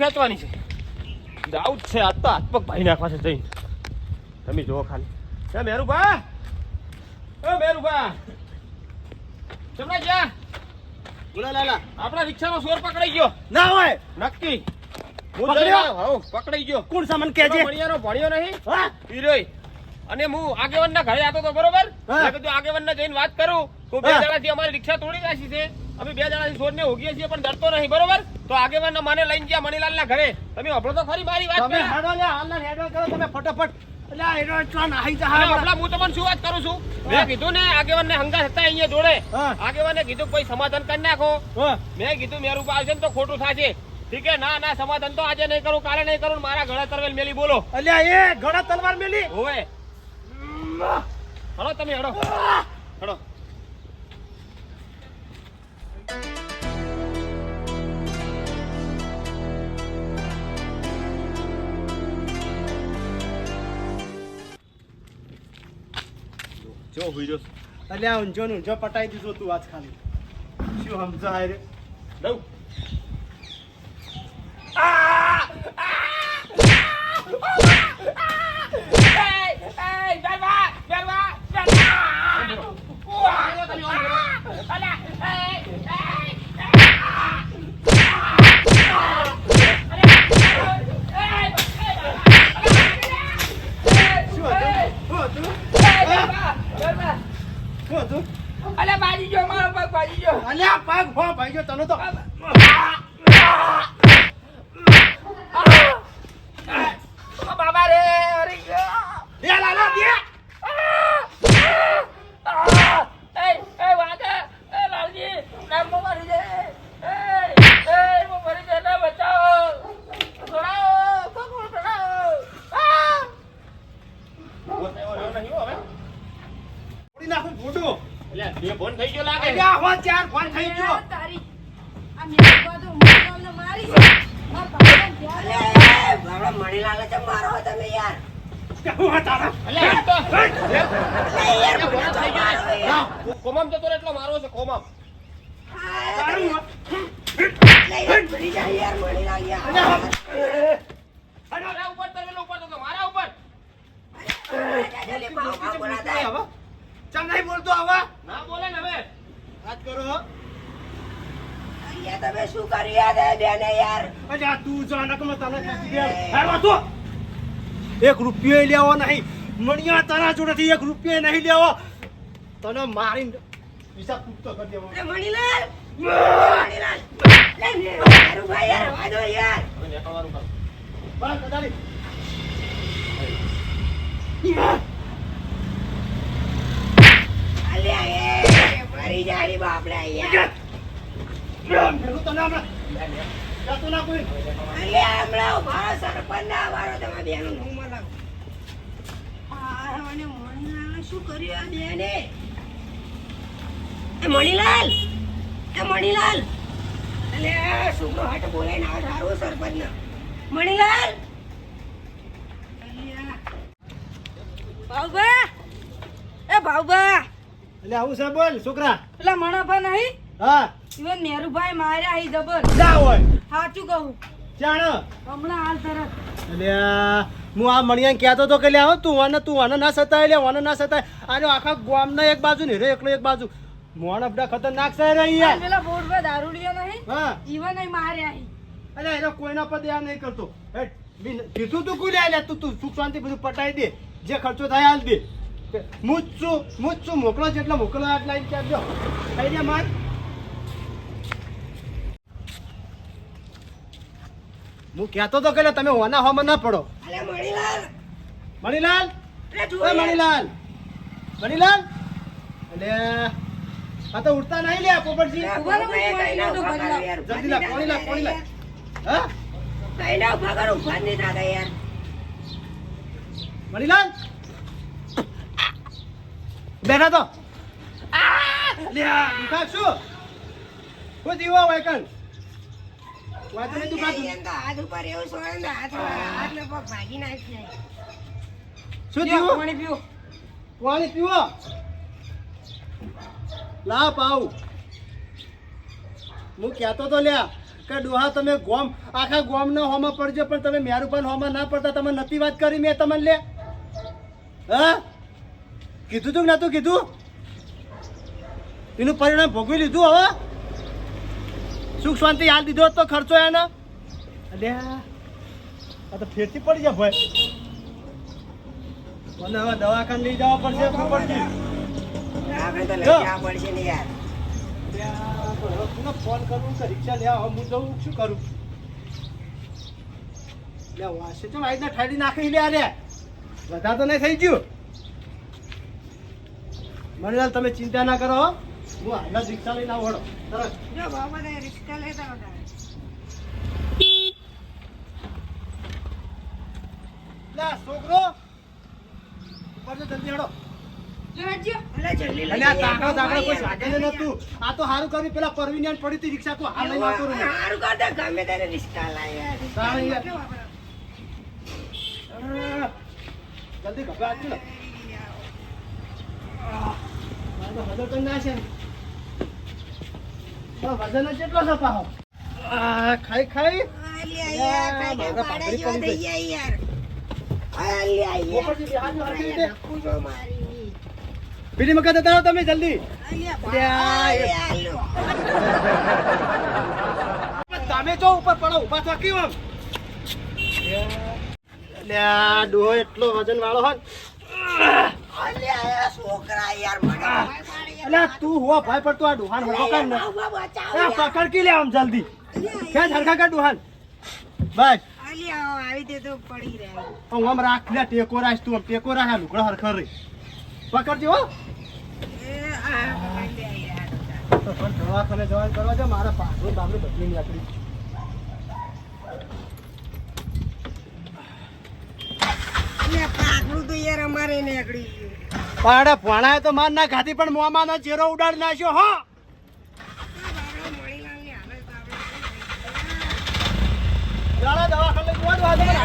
ખેંચવાની છે. જ છે આ તો હાથ ભાઈ નાખવા છે જઈને. તમે જુઓ ખાલી. એ મેરુભા! એ મેરુભા! ચમડા જ્યાં બોલા લાલા. આપણા રિક્ષાનો સોર પકડાઈ ગયો. ના હોય. નક્કી. હું પકડ્યો? પકડાઈ ગયો. કોણ સામાન કેજે ભણિયાનો ભણ્યો નહીં. હા. હીરોય અને હું આગેવાનના ઘરે આવતો તો બરોબર. મેં કીધું આગેવાનને જઈને વાત કરું. હું બે. જણાથી અમારી રિક્ષા તોડી નાખી છે. અમે બે જણાથી છોડને ઉગીએ છીએ પણ ડરતો નહીં બરોબર? તો આગેવાનને મને લઈને ગયા મણીલાલના ઘરે. તમે હભળો તો ખરી મારી વાત તમે હેડો લે હાલના હેડો કરો તમે ફટાફટ. એટલે હેડો એટલા આઈ જા. હમણાં હું તમને શું વાત કરું છું? મેં કીધું ને આગેવાનને હંગા હતા અહીંયા જોડે. હા. આગેવાને કીધું કોઈ સમાધાન કરી નાખો. મેં કીધું મેરું ને તો ખોટું થશે. ઠીક છે? ના ના સમાધાન તો આજે નહીં કરું કાલે નહીં કરું. મારા ગળા તરવેલ મેલી બોલો. અલ્યા એ ગળા તલવાર મેલી. હોવે. હળો તમે હડો હડો જો હુઈ જો અલ્યા ઊંઝો ને ઊંઝો પટાઈ દીધો તું આજ ખાલી. શું સમજાય રે? દઉં શું હતું શું હતું શું હતું અલે બાજી જો મારો પગ બાજી જો અલ્યા પગ હો ભાઈ જો તને તો ઓ બાબા રે અરે ગયો દે લાલા દે એ એ વાગે એ લાલજી નામ મો મારી દે એ એ મો મારી દે ના બચાવો છોડાવો કોકો છોડાવો આ ઉડી નાખું ફોટો એટલે બે ફોન થઈ ગયો લાગે. અલ્યા હો ચાર ફોન થઈ ગયો. તારી આ મેરી બાજુ મુસલમાનને મારી છે. આ ભગવાન છે મારો તમે યાર. કેવું હતા તારા એટલે યાર થઈ ગયો. ના, કોમામ જતો એટલો મારો છે કોમમ. તારું હો. જાય યાર મણી અલ્યા હો. મારા ઉપર તરવેલો ઉપર તો મારા ઉપર હવે ચમ નહીં બોલતો હવે ના બોલે ને હવે વાત કરો હો. તમે શું કર્યું યાર અલ્યા તું જાનકમાં તને કીધી દે. હેડવા તું. એક રૂપિયો લેવો નહીં મણિયા તારા જોડેથી એક રૂપિયો નહીં લેવો તને મારી હિસાબ પૂછતો કરી દેવો મણીલાલ મણીલાલ લે મારું ભાઈ યાર વાદો યાર હવે નીકળવાનું કર બસ કદાલી અલ્યા એ મરી જાય બાપડા યાર મેરું તને હમણાં જાતો ના કોઈ અલ્યા હમણાં સરપંચ ના વારો તમે બેનું નું મને મણીલાલ શું કર્યું આ બેને? એ મણીલાલ એ મણીલાલ. અલ્યા છોકરો હાટ બોલાઈને આવે સારું સરપંચ મણીલાલ? અલ્યા. ભાઉભા એ ભાઉભા એટલે આવું છે બોલ છોકરા. એટલે મણાભા નહીં? હા. ઈવન નેરુભાઈ માર્યા હી જબર. જા હોય. સાચું કહું. જાણ. હમણાં હાલ તરત અલ્યા હું આ મણિયાને કહેતો તો કે લ્યા તું આને તું આને ના સતાય લે આને ના સતાય. આને આખા ગામના એક બાજુ ને રે એકલો એક બાજુ. મોણ બધા ખતરનાક છે રે યાર પેલા બોર્ડ પર દારૂડિયો નહીં? હા. ઈવન નહીં માર્યા હી અરે એનો કોઈના પર દયા નહીં કરતો. હેટ, કીધું તું કુલે લે તું તું સુખ શાંતિ બધું પટાઈ દે. જે ખર્ચો થાય હાલ દે. હું જ છું મોકલો જેટલા મોકલો આટલા આઈ ક્યાં જો થઈ જાય માર. હું કહેતો તો કે તમે હોના હોમાં ના પડો. મણીલાલ. મણીલાલ. મણીલાલ. મણીલાલ? એટલે આ તો ઉડતા નહીં લે પોપટજી. કઈ. જલ્દી લા પાણી લા પાણી લા હા? કઈ ના ઊભા કરો, ઊભા નહીં થતા યાર. મણીલાલ? બેઠા તો. લ્યા આ દુખા શું? હું દીવો હોય કણ? વાતો નહીં દુખાતું એમ તો હાથ ઉપર એવું સોળે ને હાથ હાથ ને પગ ભાગી નાખી. શું પીવો, પાણી પીવો પાણી પીવો. લા પાઉ. હું કહેતો તો લ્યા કે ડોહા તમે ગોમ આખા ગોમનો હોમાં પડજો પણ તમે મેરુભાન હોમાં ના પડતા તમે નથી વાત કરી મેં તમને લે. હા? કીધું તું કે નતું કીધું? એનું પરિણામ ભોગવી લીધું હવે? સુખ શાંતિ હાલ દીધો તો ખર્ચો એનો? અલ્યા આ તો ફેરથી પડી જાય ભાઈ. મને હવે દવાખાને લઈ જવા પડશે શું પડશે તો તો ફોન કરું કે રિક્ષા લેવા હું જઉં શું કરું? લે વાસે ચમ આઈને ઠાડી નાખી લે અરે બધા તો નહીં થઈ ગયું. મણીલાલ તમે ચિંતા ના કરો હો. હાલ જ રિક્ષા લઈને આવું તરત જો બાબા ને રિક્ષા લેતા હતા છોકરો. ઉપર જલ્દી અને આ તો પેલા પરવીન્યાન પડી હતી રિક્ષા તો હાલ લઈને આવતો ગમે ત્યારે રિક્ષા જલ્દી ગભરાટ ને હજર તો ના છે વજન કેટલો છે? ખાઈ ખાઈ. બીડી મકા જતા તમે જલ્દી. તમે જો ઉપર પડો ઊભા થો કેમ આમ? અલ્યા ડોહો એટલો વજન વાળો હોય છોકરા યાર મને. અલ્યા તું હો ભાઈ પડતો આ ડોહાન હો કર ને. યાર. પકડ કી લે આમ જલ્દી. કે ધરખા કર ડોહાન. બસ અલ્યા, આવી દે તો પડી રહે. હું આમ રાખ લે ટેકો રાખ તું ટેકો રાખ આ લુકડા હરખર રે પકડજો હો. એ. તો દવાખાને જવાનું કરવા દે મારા પાછળ બાબરું બદલી લાકડી પાકડું તો યાર અમારે નીકળી ગયું. પાડા ભણાય તો માર ના ખાધી પણ મોમાં નો ચેરો ઉડાડી નાખ્યો હો. દવાખાને